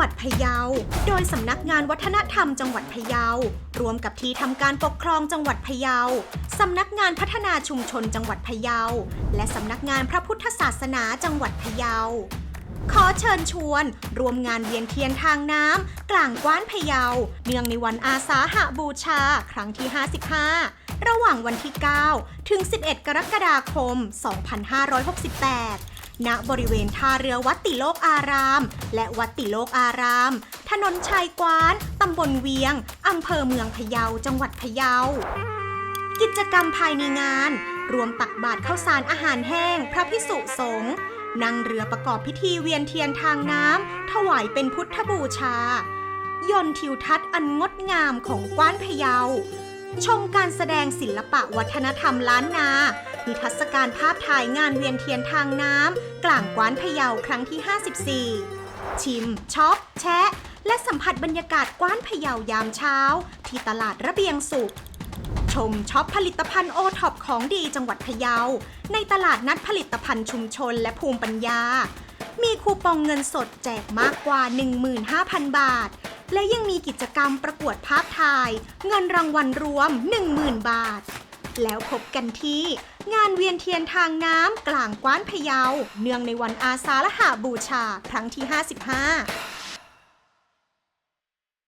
หวัดพะเยา โดยสำนักงานวัฒนธรรมจังหวัดพะเยา รวมกับที่ทำการปกครองจังหวัดพะเยา สำนักงานพัฒนาชุมชนจังหวัดพะเยา และสำนักงานพระพุทธศาสนาจังหวัดพะเยา ขอเชิญชวนรวมงานเวียนเทียนทางน้ำกลางกว้านพะเยา เนื่องในวันอาสาหบูชา ครั้งที่ 55 ระหว่างวันที่ 9 ถึง 11 กรกฎาคม 2568 ณบริเวณท่าเรือวัดติโลกอาราม และวัดติโลกอาราม ถนนชายกว้าน ตำบลเวียง อำเภอเมืองพะเยา จังหวัดพะเยา กิจกรรมภายในงาน รวมตักบาตรข้าวสารอาหารแห้ง พระพิสุสงฆ์นั่งเรือประกอบพิธีเวียนเทียนทางน้ำถวายเป็นพุทธบูชายนต์ทิวทัศน์อันงดงามของกว้านพะเยา ชมการแสดงศิลปะวัฒนธรรมล้านนา นิทรรศการภาพถ่ายงานเวียนเทียนทางน้ำ กลางกว้านพะเยาครั้งที่ 54 ชิมช็อป แชะ และสัมผัสบรรยากาศกว้านพะเยายามเช้า ที่ตลาดระเบียงสุข ชมช็อปผลิตภัณฑ์โอท็อปของดีจังหวัดพะเยา ในตลาดนัดผลิตภัณฑ์ชุมชนและภูมิปัญญา มีคูปองเงินสดแจกมากกว่า 15,000 บาท และยังมีกิจกรรมประกวดภาพถ่าย เงินรางวัลรวม 10,000 บาท แล้วพบกันที่ งานเวียนเทียนทางน้ำกลางกว้านพะเยา เนื่องในวันอาสาฬหาบูชา ครั้งที่ 55